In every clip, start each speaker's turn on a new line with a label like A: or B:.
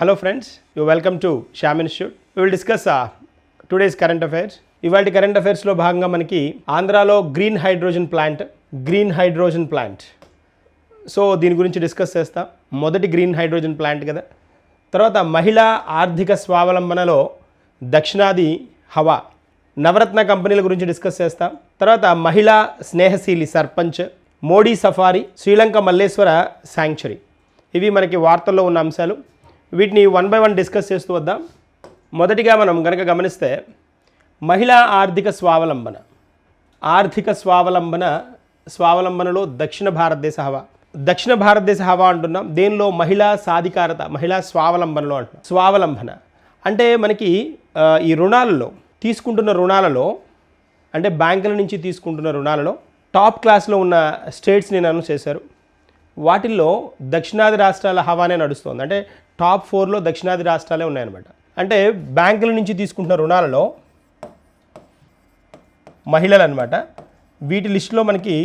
A: Hello friends you welcome to Shyam institute you will discuss today's current affairs ఇవాళ current అఫైర్స్లో భాగంగా మనకి ఆంధ్రాలో green hydrogen plant green hydrogen plant so దీని గురించి డిస్కస్ చేస్తాం. మొదటి గ్రీన్ హైడ్రోజన్ ప్లాంట్ కదా. తర్వాత మహిళా ఆర్థిక స్వావలంబనలో దక్షిణాది హవా నవరత్న కంపెనీల గురించి డిస్కస్ చేస్తాం. తర్వాత మహిళా స్నేహశీలి సర్పంచ్ మోడీ సఫారీ శ్రీలంక మల్లేశ్వర శాంక్చురీ ఇవి మనకి వార్తల్లో ఉన్న అంశాలు. వీటిని వన్ బై వన్ డిస్కస్ చేస్తూ వద్దాం. మొదటిగా మనం కనుక గమనిస్తే మహిళా ఆర్థిక స్వావలంబన. ఆర్థిక స్వావలంబన స్వావలంబనలో దక్షిణ భారతదేశ హవా. దక్షిణ భారతదేశ హవా అంటున్నాం. దేనిలో? మహిళా సాధికారత మహిళా స్వావలంబనలో అంటున్నాం. స్వావలంబన. అంటే మనకి ఈ రుణాలలో తీసుకుంటున్న రుణాలలో అంటే బ్యాంకుల నుంచి తీసుకుంటున్న రుణాలలో టాప్ క్లాస్లో ఉన్న స్టేట్స్ని అనౌన్స్ చేశారు. వాటిల్లో దక్షిణాది రాష్ట్రాల హవానే నడుస్తుంది. అంటే టాప్ ఫోర్లో దక్షిణాది రాష్ట్రాలే ఉన్నాయన్నమాట. అంటే బ్యాంకుల నుంచి తీసుకుంటున్న రుణాలలో మహిళలు అనమాట వీటి లిస్టులో మనకి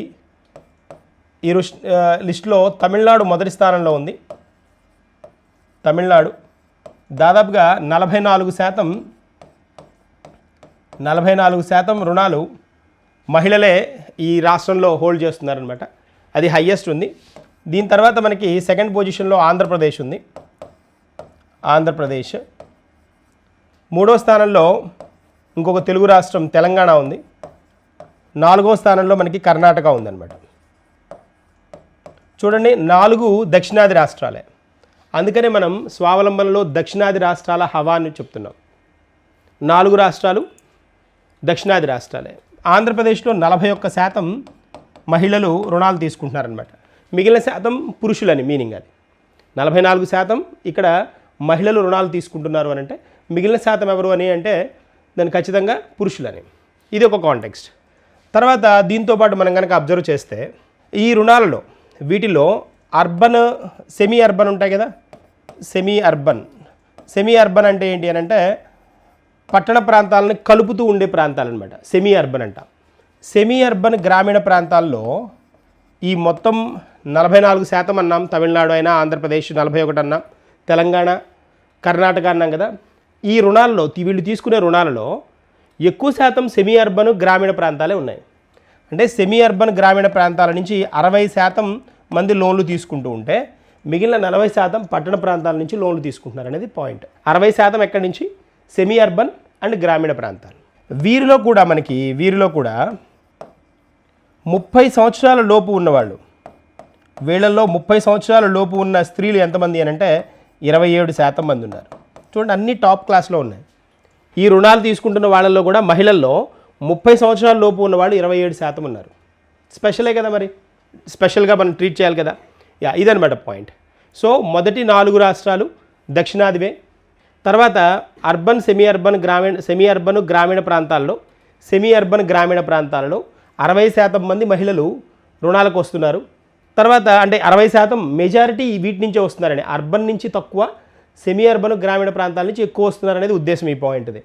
A: ఈ రుష్ లిస్టులో తమిళనాడు మొదటి స్థానంలో ఉంది. తమిళనాడు దాదాపుగా నలభై నాలుగు శాతం నలభై నాలుగు శాతం రుణాలు మహిళలే ఈ రాష్ట్రంలో హోల్డ్ చేస్తున్నారనమాట అది హయ్యెస్ట్ ఉంది. దీని తర్వాత మనకి సెకండ్ పొజిషన్లో ఆంధ్రప్రదేశ్ ఉంది. ఆంధ్రప్రదేశ్. మూడో స్థానంలో ఇంకొక తెలుగు రాష్ట్రం తెలంగాణ ఉంది. నాలుగో స్థానంలో మనకి కర్ణాటక ఉందన్నమాట. చూడండి నాలుగు దక్షిణాది రాష్ట్రాలే. అందుకనే మనం స్వావలంబనలో దక్షిణాది రాష్ట్రాల హవా అని చెప్తున్నాం. నాలుగు రాష్ట్రాలు దక్షిణాది రాష్ట్రాలే. ఆంధ్రప్రదేశ్లో నలభై ఒక్క శాతం మహిళలు రుణాలు తీసుకుంటున్నారనమాట మిగిలిన శాతం పురుషులని మీనింగ్ అది. నలభై నాలుగు శాతం ఇక్కడ మహిళలు రుణాలు తీసుకుంటున్నారు అని అంటే మిగిలిన శాతం ఎవరు అని అంటే దాన్ని ఖచ్చితంగా పురుషులని. ఇది ఒక కాంటెక్స్ట్ తర్వాత దీంతో పాటు మనం కనుక అబ్జర్వ్ చేస్తే ఈ రుణాలలో వీటిలో అర్బన్ సెమీ అర్బన్ ఉంటాయి కదా? సెమీ అర్బన్ సెమీ అర్బన్ అంటే ఏంటి అని అంటే పట్టణ ప్రాంతాలను కలుపుతూ ఉండే ప్రాంతాలు అనమాట సెమీ అర్బన్ అంట. సెమీ అర్బన్ గ్రామీణ ప్రాంతాల్లో ఈ మొత్తం నలభై నాలుగు శాతం అన్నాం తమిళనాడు అయినా ఆంధ్రప్రదేశ్ నలభై ఒకటి అన్నాం తెలంగాణ కర్ణాటక అన్నాం కదా. ఈ రుణాల్లో వీళ్ళు తీసుకునే రుణాలలో ఎక్కువ శాతం సెమీ అర్బన్ గ్రామీణ ప్రాంతాలే ఉన్నాయి. అంటే సెమీ అర్బన్ గ్రామీణ ప్రాంతాల నుంచి అరవై శాతం మంది లోన్లు తీసుకుంటూ ఉంటే మిగిలిన నలభై శాతం పట్టణ ప్రాంతాల నుంచి లోన్లు తీసుకుంటున్నారు అనేది పాయింట్. అరవై శాతం ఎక్కడి నుంచి? సెమీ అర్బన్ అండ్ గ్రామీణ ప్రాంతాలు. వీరిలో కూడా మనకి వీరిలో కూడా ముప్పై సంవత్సరాల లోపు ఉన్నవాళ్ళు. వీళ్ళల్లో ముప్పై సంవత్సరాల లోపు ఉన్న స్త్రీలు ఎంతమంది అని అంటే ఇరవై ఏడు శాతం మంది ఉన్నారు. చూడండి అన్ని టాప్ క్లాస్లో ఉన్నాయి. ఈ రుణాలు తీసుకుంటున్న వాళ్ళల్లో కూడా మహిళల్లో ముప్పై సంవత్సరాల లోపు ఉన్న వాళ్ళు ఇరవై ఏడు శాతం ఉన్నారు. స్పెషలే కదా మరి. స్పెషల్గా మనం ట్రీట్ చేయాలి కదా. యా ఇదనమాట పాయింట్. సో మొదటి నాలుగు రాష్ట్రాలు దక్షిణాదివే. తర్వాత అర్బన్ సెమీ అర్బన్ గ్రామీణ సెమీ అర్బన్ గ్రామీణ ప్రాంతాల్లో సెమీ అర్బన్ గ్రామీణ ప్రాంతాలలో అరవై శాతం మంది మహిళలు రుణాలకు వస్తున్నారు. తర్వాత అంటే అరవై శాతం మెజారిటీ వీటి నుంచే వస్తున్నారని అర్బన్ నుంచి తక్కువ సెమీ అర్బన్ గ్రామీణ ప్రాంతాల నుంచి ఎక్కువ వస్తున్నారు అనేది ఉద్దేశం ఈ పాయింట్ది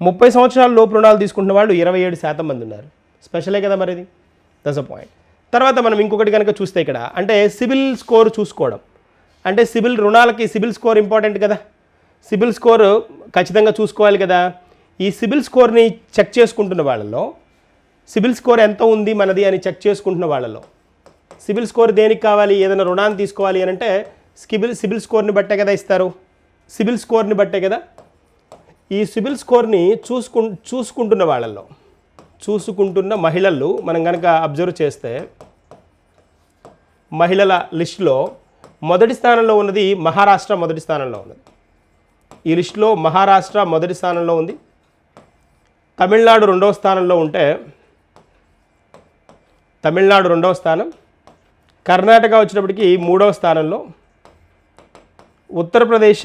A: ముప్పై సంవత్సరాల లోపు రుణాలు తీసుకుంటున్న వాళ్ళు ఇరవై ఏడు శాతం మంది ఉన్నారు. స్పెషలే కదా మరి ఇది దస్ అ పాయింట్ తర్వాత మనం ఇంకొకటి కనుక చూస్తే ఇక్కడ అంటే సిబిల్ స్కోర్ చూసుకోవడం. అంటే సిబిల్ రుణాలకి సిబిల్ స్కోర్ ఇంపార్టెంట్ కదా? సిబిల్ స్కోర్ ఖచ్చితంగా చూసుకోవాలి కదా? ఈ సిబిల్ స్కోర్ని చెక్ చేసుకుంటున్న వాళ్ళలో సిబిల్ స్కోర్ ఎంత ఉంది మనది అని చెక్ చేసుకుంటున్న వాళ్ళలో. సిబిల్ స్కోర్ దేనికి కావాలి? ఏదైనా రుణాన్ని తీసుకోవాలి అని అంటే సిబిల్ సిబిల్ స్కోర్ని బట్టే కదా ఇస్తారు. సిబిల్ స్కోర్ని బట్టే కదా. ఈ సిబిల్ స్కోర్ని చూసుకు చూసుకుంటున్న వాళ్ళల్లో చూసుకుంటున్న మహిళలు మనం కనుక అబ్జర్వ్ చేస్తే మహిళల లిస్టులో మొదటి స్థానంలో ఉన్నది మహారాష్ట్ర మొదటి స్థానంలో ఉన్నది. ఈ లిస్టులో మహారాష్ట్ర మొదటి స్థానంలో ఉంది. తమిళనాడు రెండవ స్థానంలో ఉంటే తమిళనాడు రెండవ స్థానం కర్ణాటక వచ్చినప్పటికీ మూడవ స్థానంలో ఉత్తరప్రదేశ్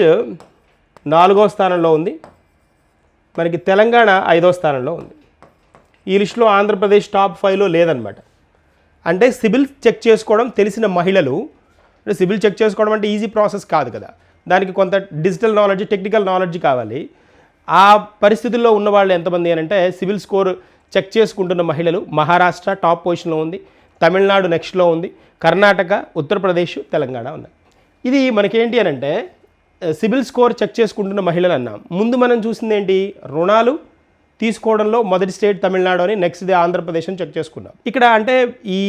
A: నాలుగవ స్థానంలో ఉంది మనకి తెలంగాణ ఐదవ స్థానంలో ఉంది. ఈ లిస్టులో ఆంధ్రప్రదేశ్ టాప్ ఫైవ్లో లేదనమాట. అంటే సిబిల్ చెక్ చేసుకోవడం తెలిసిన మహిళలు అంటే సిబిల్ చెక్ చేసుకోవడం అంటే ఈజీ ప్రాసెస్ కాదు కదా. దానికి కొంత డిజిటల్ నాలెడ్జ్ టెక్నికల్ నాలెడ్జ్ కావాలి. ఆ పరిస్థితుల్లో ఉన్న వాళ్ళు ఎంతమంది అని అంటే సిబిల్ స్కోర్ చెక్ చేసుకుంటున్న మహిళలు మహారాష్ట్ర టాప్ పొజిషన్లో ఉంది తమిళనాడు నెక్స్ట్లో ఉంది కర్ణాటక ఉత్తరప్రదేశ్ తెలంగాణ ఉన్నాయి. ఇది మనకేంటి అని అంటే సిబిల్ స్కోర్ చెక్ చేసుకుంటున్న మహిళలు అన్నాం. ముందు మనం చూసింది ఏంటి? రుణాలు తీసుకోవడంలో మొదటి స్టేట్ తమిళనాడు అని నెక్స్ట్ డే ఆంధ్రప్రదేశ్ అని చెక్ చేసుకున్నాం. ఇక్కడ అంటే ఈ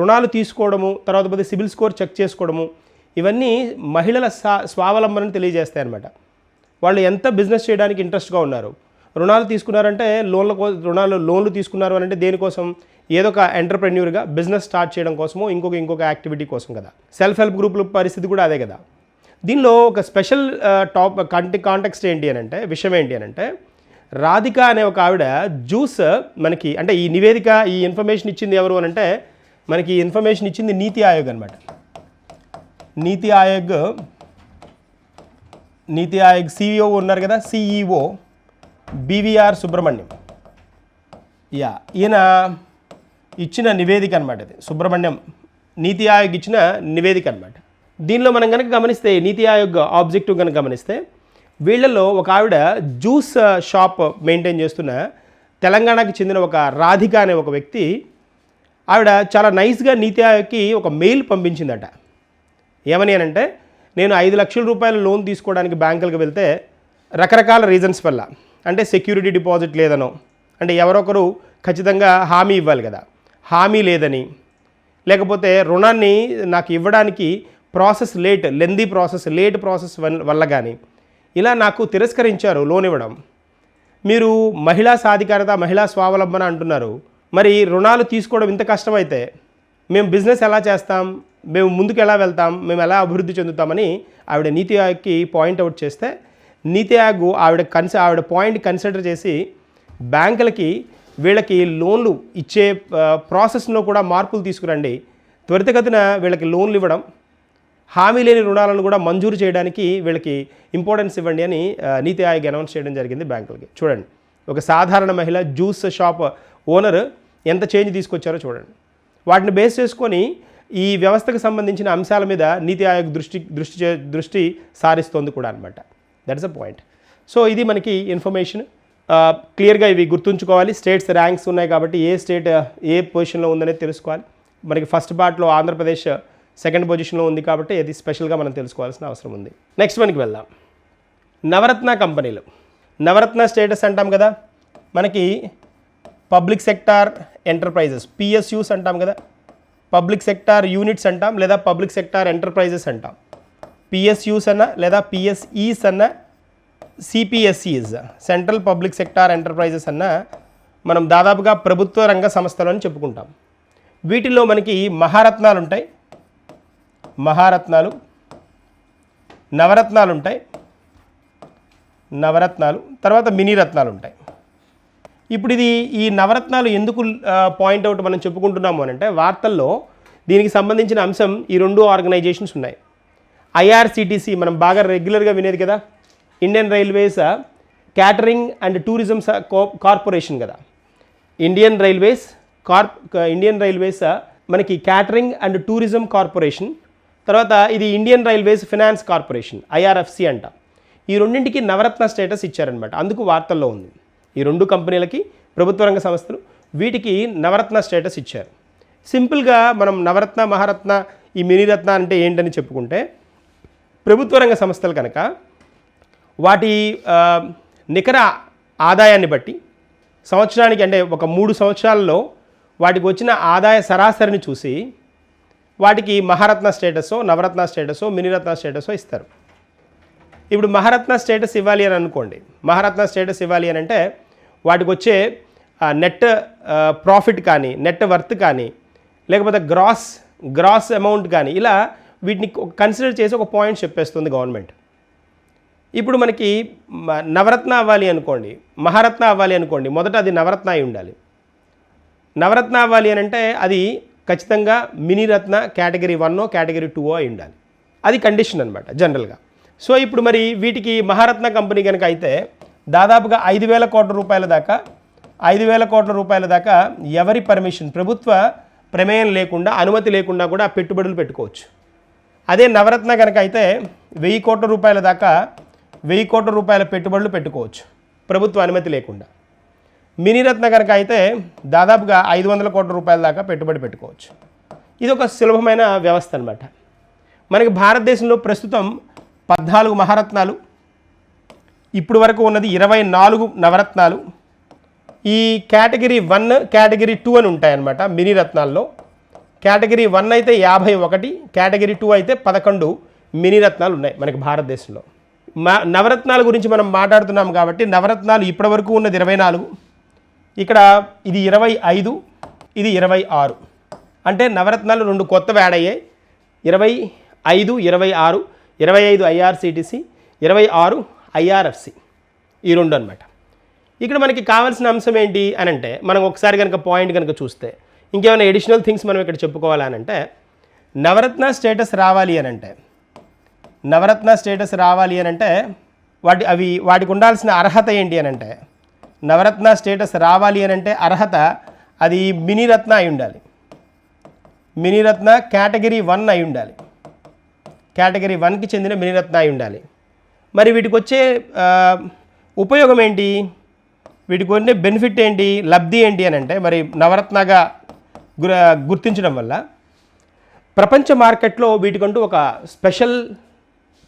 A: రుణాలు తీసుకోవడము తర్వాత పోతే సిబిల్ స్కోర్ చెక్ చేసుకోవడము ఇవన్నీ మహిళల స్వా స్వావలంబనని తెలియజేస్తాయి అనమాట వాళ్ళు ఎంత బిజినెస్ చేయడానికి ఇంట్రెస్ట్గా ఉన్నారు? రుణాలు తీసుకున్నారంటే లోన్ల కో రుణాలు లోన్లు తీసుకున్నారు అని అంటే దేనికోసం? ఏదో ఒక ఎంటర్ప్రెన్యూర్గా బిజినెస్ స్టార్ట్ చేయడం కోసమో ఇంకొక ఇంకొక యాక్టివిటీ కోసం కదా. సెల్ఫ్ హెల్ప్ గ్రూపుల పరిస్థితి కూడా అదే కదా. దీనిలో ఒక స్పెషల్ టాప్ కంటి కాంటెక్స్ట్ ఏంటి అని అంటే విషయం ఏంటి అని అంటే రాధిక అనే ఒక ఆవిడ జ్యూస్ మనకి అంటే ఈ నివేదిక ఈ ఇన్ఫర్మేషన్ ఇచ్చింది ఎవరు అని అంటే మనకి ఇన్ఫర్మేషన్ ఇచ్చింది నీతి ఆయోగ్ అనమాట నీతి ఆయోగ్ నీతి ఆయోగ్ సిఇఓ ఉన్నారు కదా సిఈఓ బీవీఆర్ సుబ్రహ్మణ్యం. యా ఈయన ఇచ్చిన నివేదిక అనమాట ఇది. సుబ్రహ్మణ్యం నీతి ఆయోగ్ ఇచ్చిన నివేదిక అనమాట దీనిలో మనం కనుక గమనిస్తే నీతి ఆయోగ్ ఆబ్జెక్టివ్ కనుక గమనిస్తే వీళ్ళల్లో ఒక ఆవిడ జ్యూస్ షాప్ మెయింటైన్ చేస్తున్న తెలంగాణకి చెందిన ఒక రాధిక అనే ఒక వ్యక్తి ఆవిడ చాలా నైస్గా నీతి ఆయోగ్కి ఒక మెయిల్ పంపించిందట. ఏమని అని అంటే నేను ఐదు లక్షల రూపాయల లోన్ తీసుకోవడానికి బ్యాంకులకు వెళ్తే రకరకాల రీజన్స్ వల్ల అంటే సెక్యూరిటీ డిపాజిట్ లేదనో. అంటే ఎవరొకరు ఖచ్చితంగా హామీ ఇవ్వాలి కదా. హామీ లేదని. లేకపోతే రుణాన్ని నాకు ఇవ్వడానికి process late lengthy process late process వల్ల కానీ ఇలా నాకు తిరస్కరించారు లోన్ ఇవ్వడం. మీరు మహిళా సాధికారత మహిళా స్వావలంబన అంటున్నారు. మరి రుణాలు తీసుకోవడం ఇంత కష్టమైతే మేము బిజినెస్ ఎలా చేస్తాం? మేము ముందుకు ఎలా వెళ్తాం? మేము ఎలా అభివృద్ధి చెందుతామని ఆవిడ నీతి ఆయోగ్కి పాయింట్అవుట్ చేస్తే నీతి ఆయోగ్ ఆవిడ కన్సి ఆవిడ పాయింట్ కన్సిడర్ చేసి బ్యాంకులకి వీళ్ళకి లోన్లు ఇచ్చే ప్రాసెస్లో కూడా మార్పులు తీసుకురండి. త్వరితగతిన వీళ్ళకి లోన్లు ఇవ్వడం హామీ లేని రుణాలను కూడా మంజూరు చేయడానికి వీళ్ళకి ఇంపార్టెన్స్ ఇవ్వండి అని నీతి ఆయోగ్ అనౌన్స్ చేయడం జరిగింది బ్యాంకులకి. చూడండి ఒక సాధారణ మహిళ జ్యూస్ షాప్ ఓనర్ ఎంత చేంజ్ తీసుకొచ్చారో చూడండి. వాటిని బేస్ చేసుకొని ఈ వ్యవస్థకు సంబంధించిన అంశాల మీద నీతి ఆయోగ్ దృష్టి దృష్టి చే- దృష్టి సారిస్తోంది కూడా అనమాట that is a point so ఇది మనకి ఇన్ఫర్మేషన్ క్లియర్గా ఇవి గుర్తుంచుకోవాలి. స్టేట్స్ ర్యాంక్స్ ఉన్నాయి కాబట్టి ఏ స్టేట్ ఏ పొజిషన్లో ఉందనేది తెలుసుకోవాలి. మనకి ఫస్ట్ పార్ట్లో ఆంధ్రప్రదేశ్ సెకండ్ పొజిషన్లో ఉంది కాబట్టి ఇది స్పెషల్గా మనం తెలుసుకోవాల్సిన అవసరం ఉంది. నెక్స్ట్ మనకి వెళ్దాం. నవరత్న కంపెనీలు. నవరత్న స్టేటస్ అంటాం కదా. మనకి పబ్లిక్ సెక్టార్ ఎంటర్ప్రైజెస్ పిఎస్యూస్ అంటాం కదా. పబ్లిక్ సెక్టార్ యూనిట్స్ అంటాం లేదా పబ్లిక్ సెక్టార్ ఎంటర్ప్రైజెస్ అంటాం. పిఎస్యూస్ అన్న లేదా పిఎస్ఈస్ అన్న CPSEs central public sector enterprises అన్న మనం దాదాపుగా ప్రభుత్వ రంగ సంస్థలు అని చెప్పుకుంటాం. వీటిల్లో మనకి మహారత్నాలు ఉంటాయి. మహారత్నాలు నవరత్నాలు ఉంటాయి. నవరత్నాలు తర్వాత మినీ రత్నాలు ఉంటాయి. ఇప్పుడు ఇది ఈ నవరత్నాలు ఎందుకు పాయింట్ అవుట్ మనం చెప్పుకుంటున్నాము అని అంటే వార్తల్లో దీనికి సంబంధించిన అంశం ఈ రెండు ఆర్గనైజేషన్స్ ఉన్నాయి. ఐఆర్సిటీసీ మనం బాగా రెగ్యులర్గా వినేది కదా? Indian railways catering and tourism corporation కదా? Indian railways corp Indian railways మనకి క్యాటరింగ్ అండ్ టూరిజం కార్పొరేషన్ తర్వాత ఇది Indian railways finance corporation IRFC అంట. ఈ రెండింటికి నవరత్న స్టేటస్ ఇచ్చారనమాట అందుకు వార్తల్లో ఉంది. ఈ రెండు కంపెనీలకి ప్రభుత్వ రంగ సంస్థలు వీటికి నవరత్న స్టేటస్ ఇచ్చారు. సింపుల్గా మనం నవరత్న మహారత్న ఈ మినీరత్న అంటే ఏంటని చెప్పుకుంటే ప్రభుత్వ రంగ సంస్థలు కనుక వాటి నికర ఆదాయాన్ని బట్టి సంవత్సరానికి అంటే ఒక మూడు సంవత్సరాల్లో వాటికి వచ్చిన ఆదాయ సరాసరిని చూసి వాటికి మహారత్న స్టేటసో నవరత్న స్టేటసో మినిరత్న స్టేటసో ఇస్తారు. ఇప్పుడు మహారత్న స్టేటస్ ఇవ్వాలి అని అనుకోండి. మహారత్న స్టేటస్ ఇవ్వాలి అని అంటే వాటికి వచ్చే నెట్ ప్రాఫిట్ కానీ నెట్ వర్త్ కానీ లేకపోతే గ్రాస్ గ్రాస్ అమౌంట్ కానీ ఇలా వీటిని కన్సిడర్ చేసి ఒక పాయింట్ చెప్పేస్తుంది గవర్నమెంట్ ఇప్పుడు మనకి నవరత్న అవ్వాలి అనుకోండి మహారత్న అవ్వాలి అనుకోండి మొదట అది నవరత్న అయి ఉండాలి. నవరత్న అవ్వాలి అని అంటే అది ఖచ్చితంగా మినీ రత్న కేటగిరీ వన్నో కేటగిరీ టూ అయి ఉండాలి. అది కండిషన్ అనమాట జనరల్గా సో ఇప్పుడు మరి వీటికి మహారత్న కంపెనీ కనుక అయితే దాదాపుగా ఐదు వేల కోట్ల రూపాయల దాకా ఐదు వేల కోట్ల రూపాయల దాకా ఎవరి పర్మిషన్ ప్రభుత్వ ప్రమేయం లేకుండా అనుమతి లేకుండా కూడా పెట్టుబడులు పెట్టుకోవచ్చు. అదే నవరత్న కనుక అయితే వెయ్యి కోట్ల రూపాయల దాకా వెయ్యి కోట్ల రూపాయల పెట్టుబడులు పెట్టుకోవచ్చు. ప్రభుత్వ అనుమతి లేకుండా. మినీరత్న కనుక అయితే దాదాపుగా ఐదు వందల కోట్ల రూపాయల దాకా పెట్టుబడి పెట్టుకోవచ్చు. ఇది ఒక సులభమైన వ్యవస్థ అనమాట మనకి భారతదేశంలో ప్రస్తుతం పద్నాలుగు మహారత్నాలు ఇప్పుడు వరకు ఉన్నది ఇరవై నాలుగు నవరత్నాలు. ఈ కేటగిరీ వన్ కేటగిరీ టూ అని ఉంటాయన్నమాట మినీ రత్నాల్లో. కేటగిరీ వన్ అయితే యాభై ఒకటి కేటగిరీ టూ అయితే పదకొండు మినీ రత్నాలు ఉన్నాయి మనకి భారతదేశంలో. మా నవరత్నాల గురించి మనం మాట్లాడుతున్నాం కాబట్టి నవరత్నాలు ఇప్పటివరకు ఉన్నది ఇరవై నాలుగు ఇక్కడ ఇది ఇరవై ఐదు ఇది ఇరవై ఆరు. అంటే నవరత్నాలు రెండు కొత్తవి యాడ్ అయ్యాయి. ఇరవై ఐదు ఇరవై ఆరు ఇరవై ఐదు ఐఆర్సిటిసి ఇరవై ఆరు ఐఆర్ఎఫ్సి ఈ రెండు అనమాట ఇక్కడ మనకి కావాల్సిన అంశం ఏంటి అని అంటే మనం ఒకసారి కనుక పాయింట్ కనుక చూస్తే ఇంకేమైనా ఎడిషనల్ థింగ్స్ మనం ఇక్కడ చెప్పుకోవాలనంటే నవరత్న స్టేటస్ రావాలి అని అంటే నవరత్న స్టేటస్ రావాలి అని అంటే వాటి అవి వాటికి ఉండాల్సిన అర్హత ఏంటి అని అంటే నవరత్న స్టేటస్ రావాలి అని అంటే అర్హత అది మినీరత్న అయి ఉండాలి. మినీరత్న కేటగిరీ వన్ అయి ఉండాలి. కేటగిరీ వన్కి చెందిన మినీరత్న అయి ఉండాలి. మరి వీటికి వచ్చే ఉపయోగం ఏంటి? వీటికి ఉండే బెనిఫిట్ ఏంటి? లబ్ధి ఏంటి అని అంటే మరి నవరత్నగా గుర్తించడం వల్ల ప్రపంచ మార్కెట్లో వీటికంటూ ఒక స్పెషల్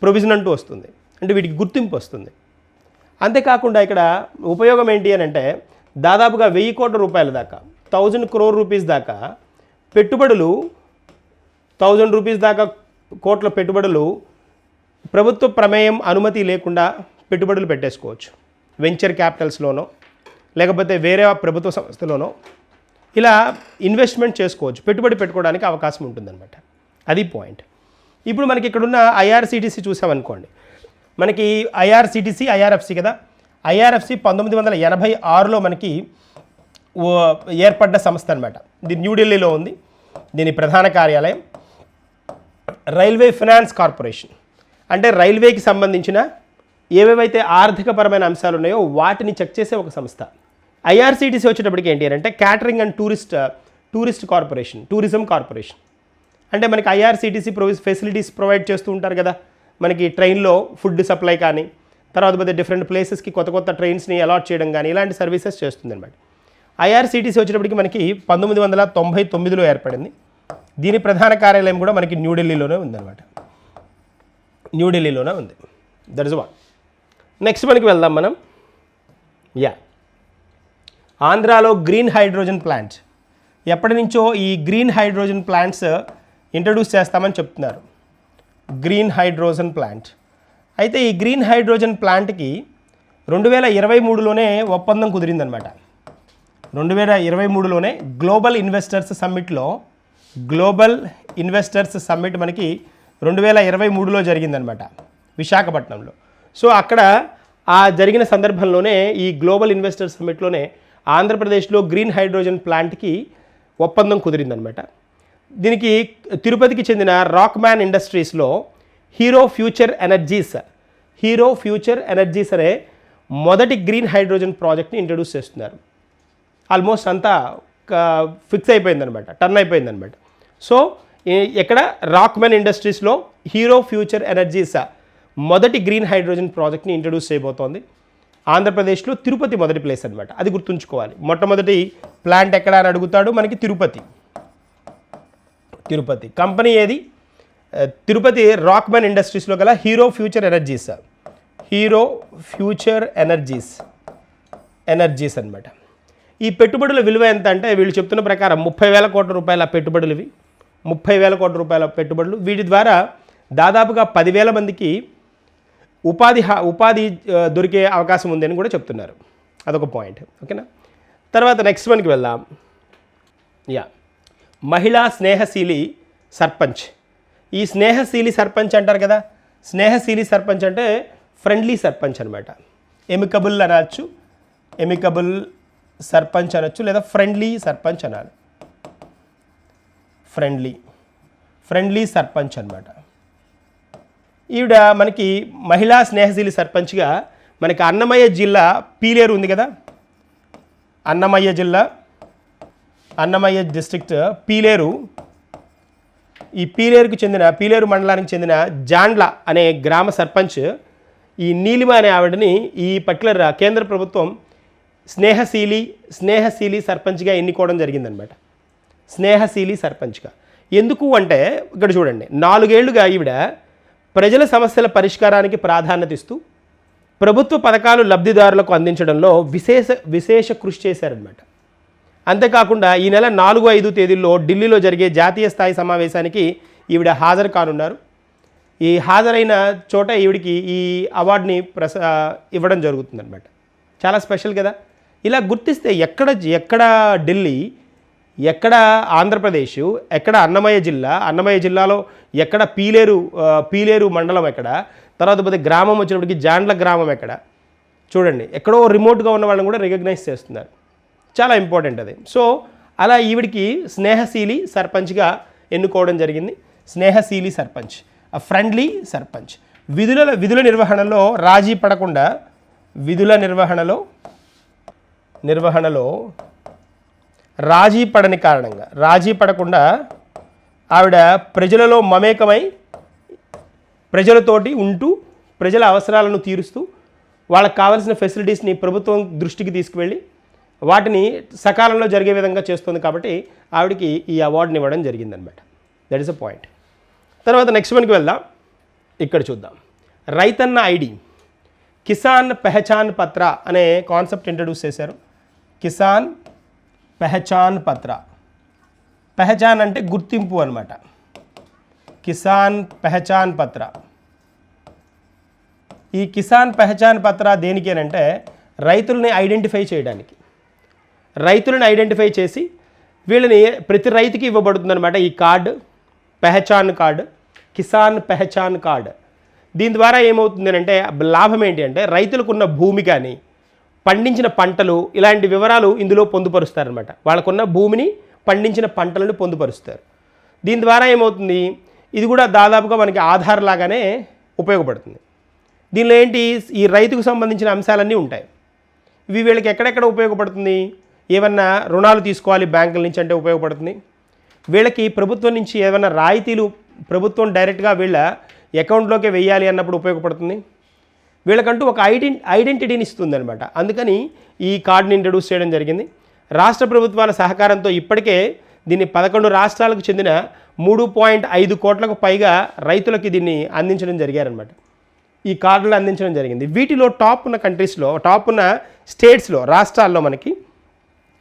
A: ప్రొవిజన్ అంటూ వస్తుంది. అంటే వీటికి గుర్తింపు వస్తుంది. అంతేకాకుండా ఇక్కడ ఉపయోగం ఏంటి అని అంటే దాదాపుగా వెయ్యి కోట్ల రూపాయల దాకా థౌజండ్ క్రోర్ రూపీస్ దాకా పెట్టుబడులు థౌజండ్ రూపీస్ దాకా కోట్ల పెట్టుబడులు ప్రభుత్వ ప్రమేయం అనుమతి లేకుండా పెట్టుబడులు పెట్టేసుకోవచ్చు. వెంచర్ క్యాపిటల్స్లోనో లేకపోతే వేరే ప్రభుత్వ సంస్థలోనో ఇలా ఇన్వెస్ట్మెంట్ చేసుకోవచ్చు. పెట్టుబడి పెట్టుకోవడానికి అవకాశం ఉంటుందన్నమాట. అది పాయింట్ ఇప్పుడు మనకి ఇక్కడున్న ఐఆర్సిటీసీ చూసామనుకోండి. మనకి ఐఆర్సిటీసీ ఐఆర్ఎఫ్సి కదా? ఐఆర్ఎఫ్సి పంతొమ్మిది వందల ఎనభై ఆరులో మనకి ఓ- ఏర్పడ్డ సంస్థ అనమాట ఇది న్యూఢిల్లీలో ఉంది. దీని ప్రధాన కార్యాలయం. Railway finance corporation. అంటే రైల్వేకి సంబంధించిన ఏవేవైతే ఆర్థికపరమైన అంశాలు ఉన్నాయో వాటిని చెక్ చేసే ఒక సంస్థ. ఐఆర్సీటీసీ వచ్చేటప్పటికి ఏంటి అంటే catering and tourist tourist corporation tourism corporation. అంటే మనకి ఐఆర్సీటీసీ ప్రొవి ఫెసిలిటీస్ ప్రొవైడ్ చేస్తూ ఉంటారు కదా. మనకి ట్రైన్లో ఫుడ్ సప్లై కానీ తర్వాత పోతే డిఫరెంట్ ప్లేసెస్కి కొత్త కొత్త ట్రైన్స్ని అలాట్ చేయడం కానీ ఇలాంటి సర్వీసెస్ చేస్తుంది అనమాట ఐఆర్సీటీసీ వచ్చేటప్పటికి మనకి పంతొమ్మిది వందల తొంభై తొమ్మిదిలో ఏర్పడింది. దీని ప్రధాన కార్యాలయం కూడా మనకి న్యూఢిల్లీలోనే ఉందన్నమాట. న్యూఢిల్లీలోనే ఉంది. దట్ ఇస్ వన్ నెక్స్ట్ మనకి వెళ్దాం మనం. యా ఆంధ్రాలో గ్రీన్ హైడ్రోజన్ ప్లాంట్. ఎప్పటి నుంచో ఈ గ్రీన్ హైడ్రోజన్ ప్లాంట్స్ ఇంట్రడ్యూస్ చేస్తామని చెప్తున్నారు. Green hydrogen plant. అయితే ఈ గ్రీన్ హైడ్రోజన్ ప్లాంట్కి రెండు వేల ఇరవై మూడులోనే ఒప్పందం కుదిరిందనమాట. రెండు వేల ఇరవై మూడులోనే గ్లోబల్ ఇన్వెస్టర్స్ సమ్మిట్లో గ్లోబల్ ఇన్వెస్టర్స్ సమ్మిట్ మనకి రెండు వేల ఇరవై మూడులో జరిగిందనమాట విశాఖపట్నంలో. సో అక్కడ ఆ జరిగిన సందర్భంలోనే ఈ గ్లోబల్ ఇన్వెస్టర్స్ సమ్మిట్లోనే ఆంధ్రప్రదేశ్లో గ్రీన్ హైడ్రోజన్ ప్లాంట్కి ఒప్పందం కుదిరిందనమాట దీనికి తిరుపతికి చెందిన Rockman ఇండస్ట్రీస్లో hero future energies hero future energies అనే మొదటి గ్రీన్ హైడ్రోజన్ ప్రాజెక్ట్ని ఇంట్రడ్యూస్ చేస్తున్నారు. ఆల్మోస్ట్ అంతా ఫిక్స్ అయిపోయిందనమాట టర్న్ అయిపోయిందనమాట సో ఎక్కడ ఎక్కడ రాక్మెన్ ఇండస్ట్రీస్లో హీరో ఫ్యూచర్ ఎనర్జీస్ మొదటి గ్రీన్ హైడ్రోజన్ ప్రాజెక్ట్ని ఇంట్రడ్యూస్ చేయబోతోంది. ఆంధ్రప్రదేశ్లో తిరుపతి మొదటి ప్లేస్ అనమాట అది గుర్తుంచుకోవాలి. మొట్టమొదటి ప్లాంట్ ఎక్కడ అని అడుగుతాడు? మనకి తిరుపతి. తిరుపతి. కంపెనీ ఏది? తిరుపతి రాక్మెన్ ఇండస్ట్రీస్లో గల hero future energies. Hero future energies. Energies అనమాట ఈ పెట్టుబడుల విలువ ఎంత అంటే వీళ్ళు చెప్తున్న ప్రకారం ముప్పై వేల కోట్ల రూపాయల పెట్టుబడులు ఇవి. ముప్పై వేల కోట్ల రూపాయల పెట్టుబడులు. వీటి ద్వారా దాదాపుగా పదివేల మందికి ఉపాధి హా- ఉపాధి దొరికే అవకాశం ఉందని కూడా చెప్తున్నారు. అదొక పాయింట్ ఓకేనా? తర్వాత నెక్స్ట్ వన్కి వెళ్దాం. యా మహిళా స్నేహశీలి సర్పంచ్. ఈ స్నేహశీలి సర్పంచ్ అంటారు కదా? స్నేహశీలి సర్పంచ్ అంటే ఫ్రెండ్లీ సర్పంచ్ అనమాట ఎమికబుల్ అనొచ్చు ఎమికబుల్ సర్పంచ్ అనొచ్చు లేదా ఫ్రెండ్లీ సర్పంచ్ అనాలి. ఫ్రెండ్లీ ఫ్రెండ్లీ సర్పంచ్ అనమాట ఈవిడ మనకి మహిళా స్నేహశీలి సర్పంచ్గా మనకి అన్నమయ్య జిల్లా పీలేరు ఉంది కదా? అన్నమయ్య జిల్లా అన్నమయ్య డిస్ట్రిక్ట్ పీలేరు. ఈ పీలేరుకు చెందిన పీలేరు మండలానికి చెందిన జాండ్ల అనే గ్రామ సర్పంచ్ ఈ నీలిమ అనే ఆవిడని ఈ పర్టికులర్ కేంద్ర ప్రభుత్వం స్నేహశీలి స్నేహశీలి సర్పంచ్గా ఎన్నుకోవడం జరిగిందనమాట. స్నేహశీలి సర్పంచ్గా. ఎందుకు అంటే ఇక్కడ చూడండి నాలుగేళ్ళుగా ఈవిడ ప్రజల సమస్యల పరిష్కారానికి ప్రాధాన్యత ఇస్తూ ప్రభుత్వ పథకాలు లబ్ధిదారులకు అందించడంలో విశేష విశేష కృషి చేశారనమాట అంతేకాకుండా ఈ నెల నాలుగు ఐదు తేదీల్లో ఢిల్లీలో జరిగే జాతీయ స్థాయి సమావేశానికి ఈవిడ హాజరు కానున్నారు. ఈ హాజరైన చోట ఈవిడికి ఈ అవార్డుని ప్రస ఇవ్వడం జరుగుతుందన్నమాట. చాలా స్పెషల్ కదా. ఇలా గుర్తిస్తే ఎక్కడ ఎక్కడ ఢిల్లీ ఎక్కడ ఆంధ్రప్రదేశ్ ఎక్కడ అన్నమయ్య జిల్లా అన్నమయ్య జిల్లాలో ఎక్కడ పీలేరు పీలేరు మండలం ఎక్కడ? తర్వాత పోతే గ్రామం వచ్చినప్పటికి జాండ్ల గ్రామం ఎక్కడ? చూడండి ఎక్కడో రిమోట్గా ఉన్న వాళ్ళని కూడా రికగ్నైజ్ చేస్తున్నారు. చాలా ఇంపార్టెంట్ అది. సో అలా ఈవిడికి స్నేహశీలి సర్పంచ్గా ఎన్నుకోవడం జరిగింది. స్నేహశీలి సర్పంచ్ ఆ ఫ్రెండ్లీ సర్పంచ్. విధుల విధుల నిర్వహణలో రాజీ పడకుండా విధుల నిర్వహణలో నిర్వహణలో రాజీ పడని కారణంగా. రాజీ పడకుండా ఆవిడ ప్రజలలో మమేకమై ప్రజలతోటి ఉంటూ ప్రజల అవసరాలను తీరుస్తూ వాళ్ళకి కావాల్సిన ఫెసిలిటీస్ని ప్రభుత్వం దృష్టికి తీసుకువెళ్ళి వాటిని సకాలంలో జరిగే విధంగా చేస్తుంది కాబట్టి ఆవిడకి ఈ అవార్డుని ఇవ్వడం జరిగిందనమాట. దట్ ఈస్ అ పాయింట్ తర్వాత నెక్స్ట్ వన్కి వెళ్దాం. ఇక్కడ చూద్దాం. రైతన్న ఐడి కిసాన్ పెహచాన్ పత్ర అనే కాన్సెప్ట్ ఇంట్రడ్యూస్ చేశారు. కిసాన్ పెహచాన్ పత్ర. పెహచాన్ అంటే గుర్తింపు అనమాట కిసాన్ పెహచాన్ పత్ర. ఈ కిసాన్ పెహచాన్ పత్ర దేనికేనంటే రైతులని ఐడెంటిఫై చేయడానికి. రైతులను ఐడెంటిఫై చేసి వీళ్ళని ప్రతి రైతుకి ఇవ్వబడుతుందన్నమాట ఈ card Pehchan card Kisan Pehchan card. దీని ద్వారా ఏమవుతుంది అంటే లాభం ఏంటి అంటే రైతులకున్న భూమి కానీ పండించిన పంటలు ఇలాంటి వివరాలు ఇందులో పొందుపరుస్తారనమాట వాళ్ళకున్న భూమిని పండించిన పంటలను పొందుపరుస్తారు. దీని ద్వారా ఏమవుతుంది? ఇది కూడా దాదాపుగా మనకి ఆధార్ లాగానే ఉపయోగపడుతుంది. దీనిలో ఏంటి? ఈ రైతుకు సంబంధించిన అంశాలన్నీ ఉంటాయి. ఇవి వీళ్ళకి ఎక్కడెక్కడ ఉపయోగపడుతుంది? ఏమన్నా రుణాలు తీసుకోవాలి బ్యాంకుల నుంచి అంటే ఉపయోగపడుతుంది. వీళ్ళకి ప్రభుత్వం నుంచి ఏమైనా రాయితీలు ప్రభుత్వం డైరెక్ట్గా వీళ్ళ అకౌంట్లోకి వెయ్యాలి అన్నప్పుడు ఉపయోగపడుతుంది. వీళ్ళకంటూ ఒక ఐడెంటి ఐడెంటిటీని ఇస్తుంది అనమాట అందుకని ఈ కార్డుని ఇంట్రడ్యూస్ చేయడం జరిగింది. రాష్ట్ర ప్రభుత్వాల సహకారంతో ఇప్పటికే దీన్ని పదకొండు రాష్ట్రాలకు చెందిన మూడు పాయింట్ ఐదు కోట్లకు పైగా రైతులకి దీన్ని అందించడం జరిగారనమాట ఈ కార్డులు అందించడం జరిగింది. వీటిలో టాప్ ఉన్న కంట్రీస్లో టాప్ ఉన్న స్టేట్స్లో రాష్ట్రాల్లో మనకి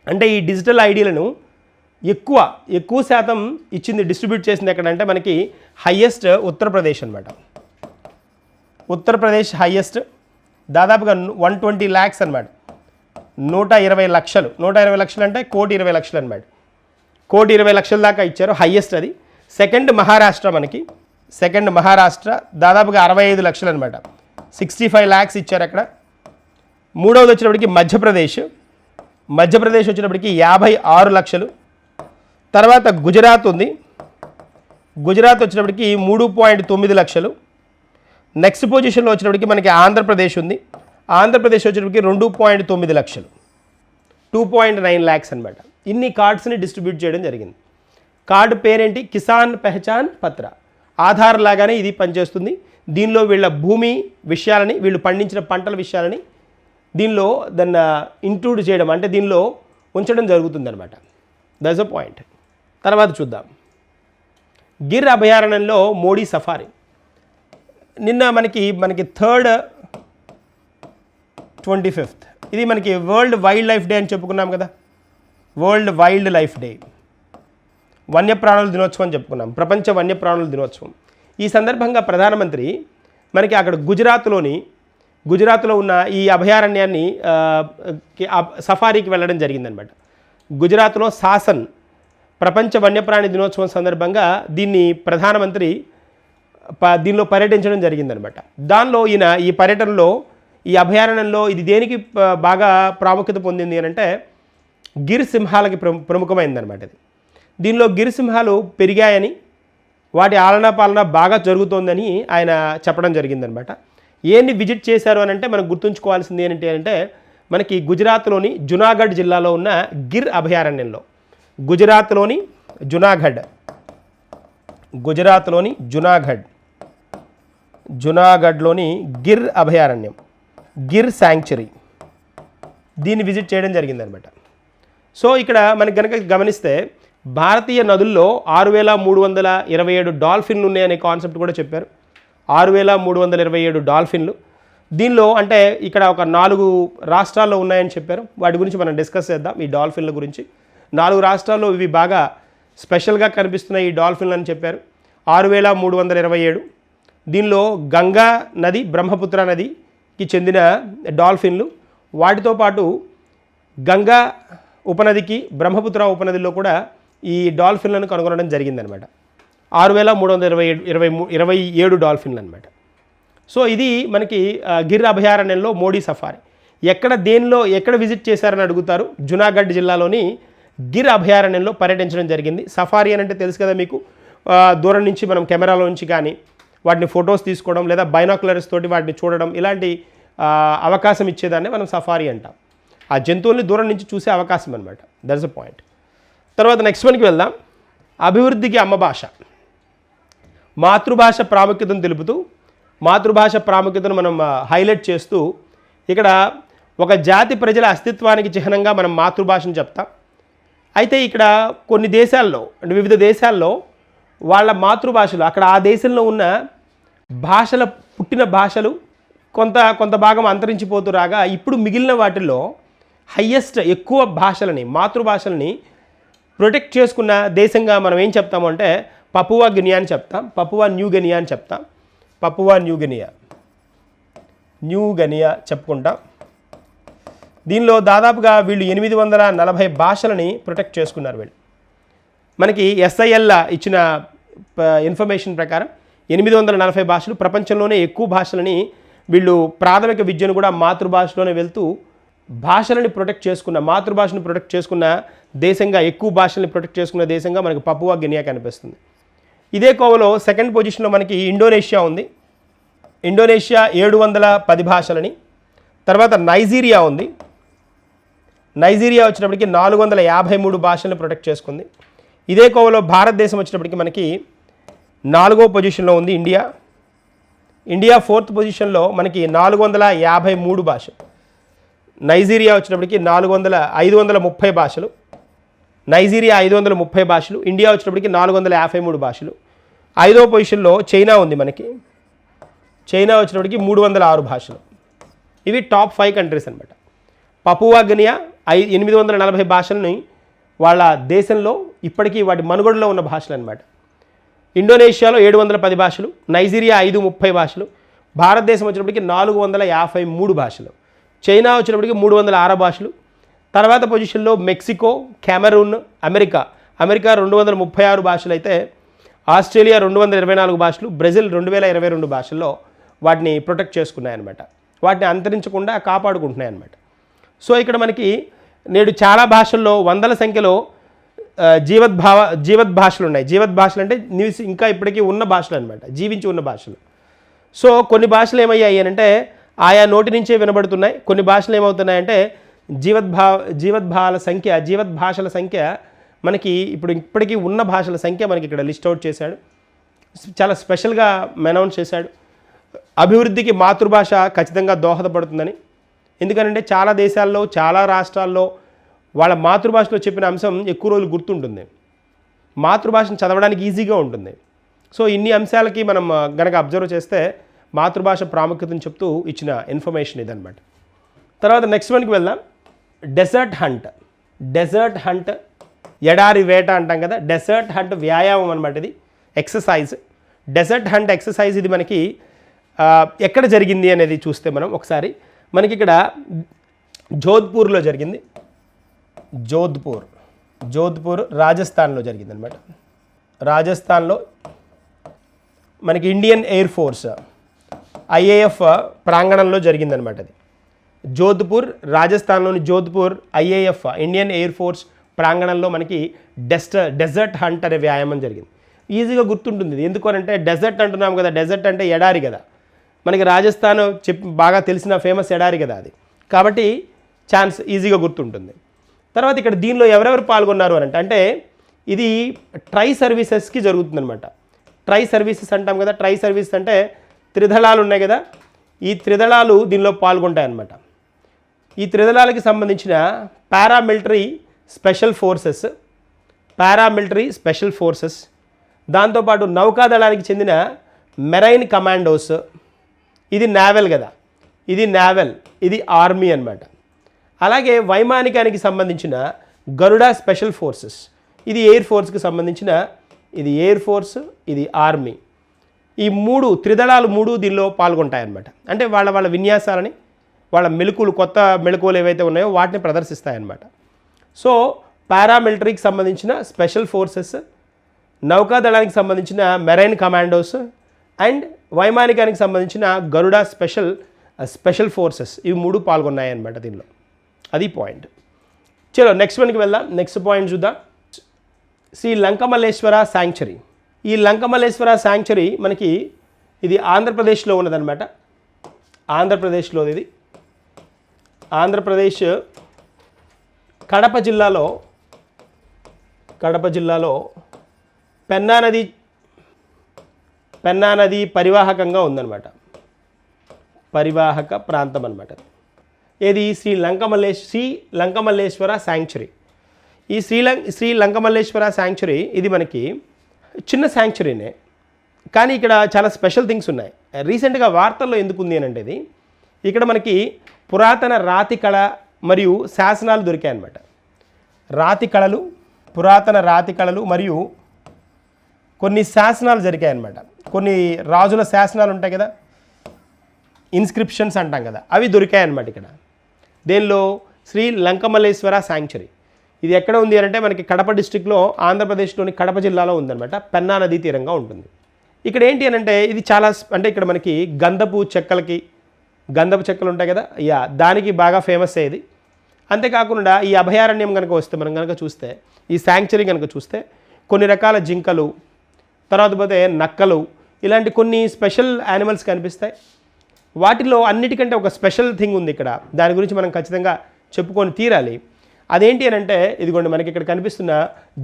A: అంటే ఈ డిజిటల్ ఐడీలను ఎక్కువ ఎక్కువ శాతం ఇచ్చింది డిస్ట్రిబ్యూట్ చేసింది ఎక్కడంటే మనకి హయ్యెస్ట్ ఉత్తరప్రదేశ్ అనమాట ఉత్తరప్రదేశ్ హయ్యెస్ట్ దాదాపుగా వన్ ట్వంటీ ల్యాక్స్ అనమాట నూట ఇరవై లక్షలు. నూట ఇరవై లక్షలు అంటే కోటి ఇరవై లక్షలు అనమాట కోటి ఇరవై లక్షల దాకా ఇచ్చారు హయ్యెస్ట్ అది. సెకండ్ మహారాష్ట్ర మనకి. సెకండ్ మహారాష్ట్ర దాదాపుగా అరవై ఐదు లక్షలు అనమాట సిక్స్టీ ఫైవ్ ల్యాక్స్ ఇచ్చారు అక్కడ. మూడవది వచ్చినప్పటికి మధ్యప్రదేశ్. మధ్యప్రదేశ్ వచ్చినప్పటికి యాభై ఆరు లక్షలు. తర్వాత గుజరాత్ ఉంది. గుజరాత్ వచ్చినప్పటికి మూడు పాయింట్ తొమ్మిది లక్షలు. నెక్స్ట్ పొజిషన్లో వచ్చినప్పటికి మనకి ఆంధ్రప్రదేశ్ ఉంది. ఆంధ్రప్రదేశ్ వచ్చినప్పటికి రెండు పాయింట్ తొమ్మిది లక్షలు. టూ పాయింట్ నైన్ ల్యాక్స్ అనమాట ఇన్ని కార్డ్స్ని డిస్ట్రిబ్యూట్ చేయడం జరిగింది. కార్డు పేరేంటి? కిసాన్ పెహచాన్ పత్ర ఆధార్ లాగానే ఇది పనిచేస్తుంది. దీనిలో వీళ్ళ భూమి విషయాలని వీళ్ళు పండించిన పంటల విషయాలని దీనిలో దాన్ని ఇంక్లూడ్ చేయడం అంటే దీనిలో ఉంచడం జరుగుతుందన్నమాట. దట్స్ అ పాయింట్ తర్వాత చూద్దాం. గిర్ అభయారణ్యంలో మోడీ సఫారీ నిన్న మనకి మనకి థర్డ్ ట్వంటీ ఫిఫ్త్. ఇది మనకి వరల్డ్ వైల్డ్ లైఫ్ డే అని చెప్పుకున్నాం కదా. World wildlife day. వన్యప్రాణుల దినోత్సవం అని చెప్పుకున్నాం. ప్రపంచ వన్యప్రాణుల దినోత్సవం. ఈ సందర్భంగా ప్రధానమంత్రి మనకి అక్కడ గుజరాత్లోని గుజరాత్లో ఉన్న ఈ అభయారణ్యాన్ని సఫారీకి వెళ్ళడం జరిగిందనమాట. గుజరాత్లో శాసన్ ప్రపంచ వన్యప్రాణి దినోత్సవం సందర్భంగా దీన్ని ప్రధానమంత్రి దీనిలో పర్యటించడం జరిగిందనమాట. దానిలో ఈయన ఈ పర్యటనలో ఈ అభయారణ్యంలో ఇది దేనికి బాగా ప్రాముఖ్యత పొందింది అని అంటే గిర్ సింహాలకి ప్రముఖమైందనమాట ఇది. దీనిలో గిర్ సింహాలు పెరిగాయని వాటి ఆలనా పాలన బాగా జరుగుతోందని ఆయన చెప్పడం జరిగిందనమాట. ఏంటి విజిట్ చేశారు అని అంటే మనం గుర్తుంచుకోవాల్సింది ఏంటి అంటే మనకి గుజరాత్లోని జునాగఢ్ జిల్లాలో ఉన్న గిర్ అభయారణ్యంలో గుజరాత్లోని జునాగఢ్ గుజరాత్లోని జునాగఢ్ జునాగఢ్లోని గిర్ అభయారణ్యం గిర్ శాంక్చురీ దీన్ని విజిట్ చేయడం జరిగిందనమాట. సో ఇక్కడ మనకి కనుక గమనిస్తే భారతీయ నదుల్లో ఆరు వేల మూడు వందల ఇరవై ఏడు డాల్ఫిన్లు ఉన్నాయనే కాన్సెప్ట్ కూడా చెప్పారు. ఆరు వేల మూడు వందల ఇరవై ఏడు డాల్ఫిన్లు. దీనిలో అంటే ఇక్కడ ఒక నాలుగు రాష్ట్రాల్లో ఉన్నాయని చెప్పారు. వాటి గురించి మనం డిస్కస్ చేద్దాం ఈ డాల్ఫిన్ల గురించి. నాలుగు రాష్ట్రాల్లో ఇవి బాగా స్పెషల్గా కనిపిస్తున్నాయి ఈ డాల్ఫిన్లు అని చెప్పారు. ఆరు వేల మూడు వందల ఇరవై ఏడు దీనిలో గంగా నది బ్రహ్మపుత్ర నదికి చెందిన డాల్ఫిన్లు. వాటితో పాటు గంగా ఉపనదికి బ్రహ్మపుత్ర ఉపనదిలో కూడా ఈ డాల్ఫిన్లను కనుగొనడం జరిగిందనమాట. ఆరు వేల మూడు వందల ఇరవై ఏడు ఇరవై ఇరవై ఏడు డాల్ఫిన్లు అనమాట సో ఇది మనకి గిర్ అభయారణ్యంలో మోడీ సఫారీ. ఎక్కడ దేనిలో ఎక్కడ విజిట్ చేశారని అడుగుతారు జునాగఢ్ జిల్లాలోని గిర్ అభయారణ్యంలో పర్యటించడం జరిగింది. సఫారీ అని అంటే తెలుసు కదా మీకు. దూరం నుంచి మనం కెమెరాలో నుంచి కానీ వాటిని ఫొటోస్ తీసుకోవడం లేదా బైనాక్యులర్స్ తోటి వాటిని చూడడం ఇలాంటి అవకాశం ఇచ్చేదాన్ని మనం సఫారీ అంటాం. ఆ జంతువుల్ని దూరం నుంచి చూసే అవకాశం అనమాట దట్స్ అ పాయింట్ తర్వాత నెక్స్ట్ వన్కి వెళ్దాం. అభివృద్ధికి అమ్మ భాష. మాతృభాష ప్రాముఖ్యతను తెలుపుతూ మాతృభాష ప్రాముఖ్యతను మనం హైలైట్ చేస్తూ ఇక్కడ ఒక జాతి ప్రజల అస్తిత్వానికి చిహ్నంగా మనం మాతృభాషను చెప్తాం. అయితే ఇక్కడ కొన్ని దేశాల్లో అంటే వివిధ దేశాల్లో వాళ్ళ మాతృభాషలు అక్కడ ఆ దేశంలో ఉన్న భాషల పుట్టిన భాషలు కొంత కొంత భాగం అంతరించిపోతూ రాగా ఇప్పుడు మిగిలిన వాటిల్లో హయ్యెస్ట్ ఎక్కువ భాషలని మాతృభాషలని ప్రొటెక్ట్ చేసుకున్న దేశంగా మనం ఏం చెప్తాము అంటే పపువా గినియా అని చెప్తాం పపువా న్యూ గనియా అని చెప్తాం. Papua New Guinea New Guinea చెప్పుకుంటాం. దీనిలో దాదాపుగా వీళ్ళు ఎనిమిది వందల నలభై భాషలని ప్రొటెక్ట్ చేసుకున్నారు వీళ్ళు. మనకి ఎస్ఐఎల్ ఇచ్చిన ప- ఇన్ఫర్మేషన్ ప్రకారం ఎనిమిది వందల నలభై భాషలు ప్రపంచంలోనే ఎక్కువ భాషలని వీళ్ళు ప్రాథమిక విద్యను కూడా మాతృభాషలోనే వెళ్తూ భాషలని ప్రొటెక్ట్ చేసుకున్న మాతృభాషను ప్రొటెక్ట్ చేసుకున్న దేశంగా ఎక్కువ భాషల్ని ప్రొటెక్ట్ చేసుకున్న దేశంగా మనకి పపువా గినియా కనిపిస్తుంది. ఇదే కోవలో సెకండ్ పొజిషన్లో మనకి ఇండోనేషియా ఉంది. ఇండోనేషియా ఏడు వందల పది భాషలని తర్వాత నైజీరియా ఉంది. నైజీరియా వచ్చినప్పటికి నాలుగు వందల యాభై మూడు భాషలను ప్రొటెక్ట్ చేసుకుంది. ఇదే కోవలో భారతదేశం వచ్చినప్పటికి మనకి నాలుగో పొజిషన్లో ఉంది ఇండియా. ఇండియా ఫోర్త్ పొజిషన్లో మనకి నాలుగు వందల యాభై మూడు భాషలు. నైజీరియా వచ్చినప్పటికి నాలుగు వందల ఐదు వందల ముప్పై భాషలు. నైజీరియా ఐదు వందల ముప్పై భాషలు. ఇండియా వచ్చినప్పటికి నాలుగు వందల యాభై మూడు భాషలు. ఐదో పొజిషన్లో చైనా ఉంది మనకి. చైనా వచ్చినప్పటికి మూడు వందల ఆరు భాషలు. ఇవి టాప్ ఫైవ్ కంట్రీస్ అనమాట పపువా గినియా ఐ ఎనిమిది వందల నలభై భాషలని వాళ్ళ దేశంలో ఇప్పటికీ వాటి మనుగడలో ఉన్న భాషలు అనమాట ఇండోనేషియాలో ఏడు వందల పది భాషలు నైజీరియా ఐదు ముప్పై భాషలు భారతదేశం వచ్చినప్పటికి నాలుగు వందల యాభై మూడు భాషలు చైనా వచ్చినప్పటికి మూడు వందల ఆరు భాషలు తర్వాత పొజిషన్లో మెక్సికో కెమెరూన్ అమెరికా అమెరికా రెండు వందల ముప్పై ఆరు భాషలు అయితే ఆస్ట్రేలియా రెండు వందల ఇరవై నాలుగు భాషలు బ్రెజిల్ రెండు వేల ఇరవై రెండు భాషల్లో వాటిని ప్రొటెక్ట్ చేసుకున్నాయన్నమాట. వాటిని అంతరించకుండా కాపాడుకుంటున్నాయన్నమాట. సో ఇక్కడ మనకి నేడు చాలా భాషల్లో వందల సంఖ్యలో జీవద్భావ జీవద్భాషలు ఉన్నాయి. జీవద్భాషలు అంటే నివసి ఇంకా ఇప్పటికీ ఉన్న భాషలు అనమాట జీవించి ఉన్న భాషలు. సో కొన్ని భాషలు ఏమయ్యాయి అంటే ఆయా నోటి నుంచే వినబడుతున్నాయి. కొన్ని భాషలు ఏమవుతున్నాయంటే జీవద్భా జీవద్భావాల సంఖ్య జీవద్భాషల సంఖ్య మనకి ఇప్పుడు ఇప్పటికీ ఉన్న భాషల సంఖ్య మనకి ఇక్కడ లిస్ట్ అవుట్ చేశాడు. చాలా స్పెషల్గా అనౌన్స్ చేశాడు. అభివృద్ధికి మాతృభాష ఖచ్చితంగా దోహదపడుతుందని. ఎందుకంటే చాలా దేశాల్లో చాలా రాష్ట్రాల్లో వాళ్ళ మాతృభాషలో చెప్పిన అంశం ఎక్కువ రోజులు గుర్తుంటుంది. మాతృభాషను చదవడానికి ఈజీగా ఉంటుంది. సో ఇన్ని అంశాలకి మనం గనక అబ్జర్వ్ చేస్తే మాతృభాష ప్రాముఖ్యతను చెప్తూ ఇచ్చిన ఇన్ఫర్మేషన్ ఇదనమాట తర్వాత నెక్స్ట్ వన్కి వెళ్దాం. Dessert hunt. డెజర్ట్ హంట్ ఎడారి వేట అంటాం కదా డెసర్ట్ హంట్ వ్యాయామం అనమాట ఇది ఎక్సర్సైజ్. డెజర్ట్ హంట్ ఎక్సర్సైజ్ ఇది మనకి ఎక్కడ జరిగింది అనేది చూస్తే మనం ఒకసారి. మనకి ఇక్కడ జోధ్పూర్లో జరిగింది. జోధ్పూర్. జోధ్పూర్ రాజస్థాన్లో జరిగింది అనమాట రాజస్థాన్లో మనకి ఇండియన్ ఎయిర్ ఫోర్స్ ఐఏఎఫ్ ప్రాంగణంలో జరిగిందనమాట అది. జోధ్పూర్ రాజస్థాన్లోని Jodhpur IAF Indian air force ప్రాంగణంలో మనకి డెస్ట్ డెజర్ట్ హంట్ అనే వ్యాయామం జరిగింది. ఈజీగా గుర్తుంటుంది ఎందుకనంటే డెజర్ట్ అంటున్నాం కదా డెజర్ట్ అంటే ఎడారి కదా. మనకి రాజస్థాన్ చెప్ బాగా తెలిసిన ఫేమస్ ఎడారి కదా అది. కాబట్టి ఛాన్స్ ఈజీగా గుర్తుంటుంది. తర్వాత ఇక్కడ దీనిలో ఎవరెవరు పాల్గొన్నారు అని అంటే అంటే ఇది ట్రై సర్వీసెస్కి జరుగుతుందనమాట ట్రై సర్వీసెస్ అంటాం కదా ట్రై సర్వీసెస్ అంటే త్రిదళాలు ఉన్నాయి కదా ఈ త్రిదళాలు దీనిలో పాల్గొంటాయి అన్నమాట ఈ త్రిదళాలకి సంబంధించిన paramilitary special forces paramilitary special forces దాంతోపాటు నౌకాదళానికి చెందిన మెరైన్ కమాండోస్ ఇది నావెల్ కదా ఇది నావెల్ ఇది ఆర్మీ అన్నమాట. అలాగే వైమానికానికి సంబంధించిన గరుడా స్పెషల్ ఫోర్సెస్. ఇది ఎయిర్ ఫోర్స్కి సంబంధించిన ఇది ఎయిర్ ఫోర్స్ ఇది ఆర్మీ. ఈ మూడు త్రిదళాలు మూడు దీనిలో పాల్గొంటాయన్నమాట. అంటే వాళ్ళ వాళ్ళ విన్యాసాలని వాళ్ళ మెలకులు కొత్త మెలకువలు ఏవైతే ఉన్నాయో వాటిని ప్రదర్శిస్తాయన్నమాట. సో పారామిలిటరీకి సంబంధించిన స్పెషల్ ఫోర్సెస్ నౌకాదళానికి సంబంధించిన మెరైన్ కమాండోస్ అండ్ వైమానికానికి సంబంధించిన గరుడా స్పెషల్ స్పెషల్ ఫోర్సెస్. ఇవి మూడు పాల్గొన్నాయి అన్నమాట దీనిలో. అది పాయింట్. చలో నెక్స్ట్ వన్కి వెళ్దాం. నెక్స్ట్ పాయింట్ చూద్దాం. శ్రీ లంకమల్లేశ్వర శాంక్చరీ ఈ లంకమల్లేశ్వర శాంక్చరీ మనకి ఇది ఆంధ్రప్రదేశ్లో ఉన్నదనమాట ఆంధ్రప్రదేశ్లో ఇది. ఆంధ్రప్రదేశ్ కడప జిల్లాలో కడప జిల్లాలో పెన్నా నది పెన్నా నది పరివాహకంగా ఉందన్నమాట. పరివాహక ప్రాంతం అన్నమాట. ఏది? శ్రీ లంకమల్లేశ్ శ్రీ లంకమల్లేశ్వర శాంక్చురీ. ఈ శ్రీలం శ్రీ లంకమల్లేశ్వర శాంక్చురీ ఇది మనకి చిన్న శాంక్చురీనే. కానీ ఇక్కడ చాలా స్పెషల్ థింగ్స్ ఉన్నాయి. రీసెంట్గా వార్తల్లో ఎందుకు ఉంది అని అంటే ఇది ఇక్కడ మనకి పురాతన రాతి కళ మరియు శాసనాలు దొరికాయి అన్నమాట రాతి కళలు పురాతన రాతి కళలు మరియు కొన్ని శాసనాలు జరిగాయన్నమాట. కొన్ని రాజుల శాసనాలు ఉంటాయి కదా ఇన్స్క్రిప్షన్స్ అంటాం కదా అవి దొరికాయన్నమాట ఇక్కడ. దేనిలో? శ్రీ లంకమల్లేశ్వర శాంక్చురీ. ఇది ఎక్కడ ఉంది అంటే మనకి కడప డిస్టిక్లో ఆంధ్రప్రదేశ్లోని కడప జిల్లాలో ఉందన్నమాట. పెన్నా నదీ తీరంగా ఉంటుంది. ఇక్కడ ఏంటి అని అంటే ఇది చాలా అంటే ఇక్కడ మనకి గంధపు చెక్కలకి గంధపు చెక్కలు ఉంటాయి కదా? యా దానికి బాగా ఫేమస్ అయ్యేది. అంతేకాకుండా ఈ అభయారణ్యం కనుక వస్తే మనం కనుక చూస్తే ఈ శాంక్చురీ కనుక చూస్తే కొన్ని రకాల జింకలు తర్వాత పోతే నక్కలు ఇలాంటి కొన్ని స్పెషల్ యానిమల్స్ కనిపిస్తాయి. వాటిలో అన్నిటికంటే ఒక స్పెషల్ థింగ్ ఉంది ఇక్కడ. దాని గురించి మనం ఖచ్చితంగా చెప్పుకొని తీరాలి. అదేంటి అని అంటే ఇదిగోండి మనకి ఇక్కడ కనిపిస్తున్న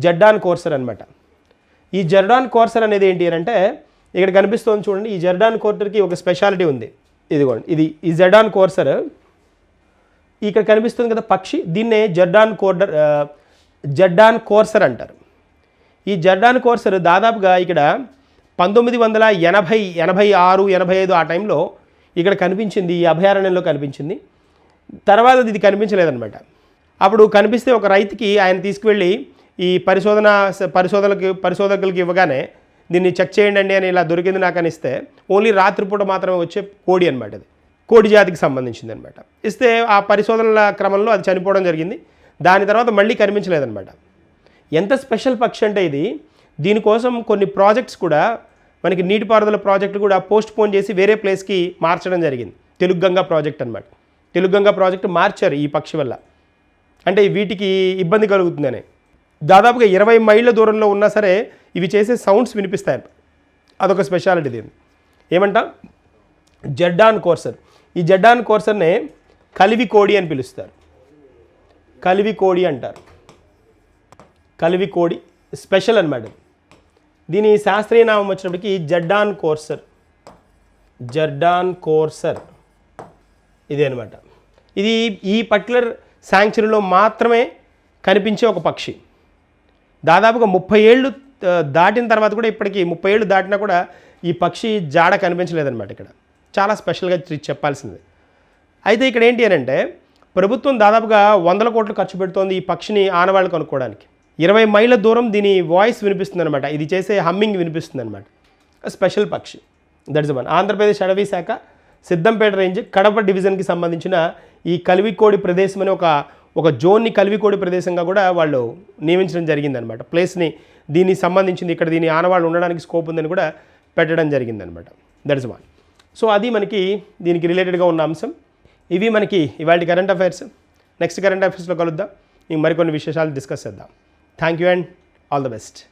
A: జడ్డాన్ కోర్సర్ అనమాట ఈ జర్డాన్ కోర్సర్ అనేది ఏంటి అని అంటే ఇక్కడ కనిపిస్తుంది చూడండి ఈ జర్డాన్ కోర్సర్కి ఒక స్పెషాలిటీ ఉంది. ఇదిగోండి ఇది ఈ జర్డాన్ కోర్సర్. ఇక్కడ కనిపిస్తుంది కదా పక్షి దీన్నే జర్డాన్ కోర్డర్ జర్డాన్ కోర్సర్ అంటారు. ఈ జర్డాన్ కోర్సర్ దాదాపుగా ఇక్కడ పంతొమ్మిది వందల ఎనభై ఎనభై ఆరు ఎనభై ఐదు ఆ టైంలో ఇక్కడ కనిపించింది ఈ అభయారణ్యంలో కనిపించింది. తర్వాత ఇది కనిపించలేదన్నమాట. అప్పుడు కనిపిస్తే ఒక రైతుకి ఆయన తీసుకువెళ్ళి ఈ పరిశోధన పరిశోధనలకు పరిశోధకులకి ఇవ్వగానే దీన్ని చెక్ చేయండి అని ఇలా దొరికింది నాకు అని ఇస్తే ఓన్లీ రాత్రిపూట మాత్రమే వచ్చే కోడి అనమాట అది. కోడి జాతికి సంబంధించింది అనమాట ఇస్తే ఆ పరిశోధనల క్రమంలో అది చనిపోవడం జరిగింది. దాని తర్వాత మళ్ళీ కనిపించలేదన్నమాట. ఎంత స్పెషల్ పక్షి అంటే ఇది. దీనికోసం కొన్ని ప్రాజెక్ట్స్ కూడా మనకి నీటిపారుదల ప్రాజెక్ట్ కూడా పోస్ట్ పోన్ చేసి వేరే ప్లేస్కి మార్చడం జరిగింది. తెలుగు గంగా ప్రాజెక్ట్ అనమాట తెలుగు గంగా ప్రాజెక్ట్ మార్చారు ఈ పక్షి వల్ల. అంటే వీటికి ఇబ్బంది కలుగుతుందని. దాదాపుగా ఇరవై మైళ్ళ దూరంలో ఉన్నా సరే ఇవి చేసే సౌండ్స్ వినిపిస్తాయి. అదొక స్పెషాలిటీ దీని ఏమంటా? Jerdon's courser. ఈ జడ్డాన్ కోర్సర్నే కలివి కోడి అని పిలుస్తారు. కలివి కోడి అంటారు. కలివి కోడి స్పెషల్ అనమాట దీని శాస్త్రీయ నామం వచ్చినప్పటికీ జడ్డాన్ కోర్సర్. జర్డాన్ కోర్సర్. ఇదే అనమాట ఇది ఈ పర్టికులర్ శాంక్చురీలో మాత్రమే కనిపించే ఒక పక్షి. దాదాపుగా ముప్పై ఏళ్ళు దాటిన తర్వాత కూడా ఇప్పటికీ ముప్పై ఏళ్ళు దాటినా కూడా ఈ పక్షి జాడ కనిపించలేదన్నమాట ఇక్కడ. చాలా స్పెషల్గా చెప్పాల్సింది. అయితే ఇక్కడ ఏంటి అని అంటే ప్రభుత్వం దాదాపుగా వందల కోట్లు ఖర్చు పెడుతోంది ఈ పక్షిని ఆనవాళ్ళు కనుక్కోవడానికి. ఇరవై మైళ్ళ దూరం దీని వాయిస్ వినిపిస్తుంది అనమాట ఇది చేసే హమ్మింగ్ వినిపిస్తుంది అనమాట స్పెషల్ పక్షి. దట్ ఇస్ వన్ ఆంధ్రప్రదేశ్ అడవి శాఖ సిద్దంపేట రేంజ్ కడప డివిజన్కి సంబంధించిన ఈ కలివికోడి ప్రదేశం అని ఒక ఒక జోన్ని కలివికోడి ప్రదేశంగా కూడా వాళ్ళు నియమించడం జరిగిందనమాట ప్లేస్ని దీనికి సంబంధించింది ఇక్కడ దీని ఆనవాళ్ళు ఉండడానికి స్కోప్ ఉందని కూడా పెట్టడం జరిగిందనమాట దట్స్ వన్ సో అది మనకి దీనికి రిలేటెడ్గా ఉన్న అంశం. ఇవి మనకి ఇవాళ కరెంట్ అఫైర్స్ నెక్స్ట్ కరెంట్ అఫైర్స్లో కలుద్దాం. ఇంక మరికొన్ని విశేషాలు డిస్కస్ చేద్దాం. Thank you and all the best.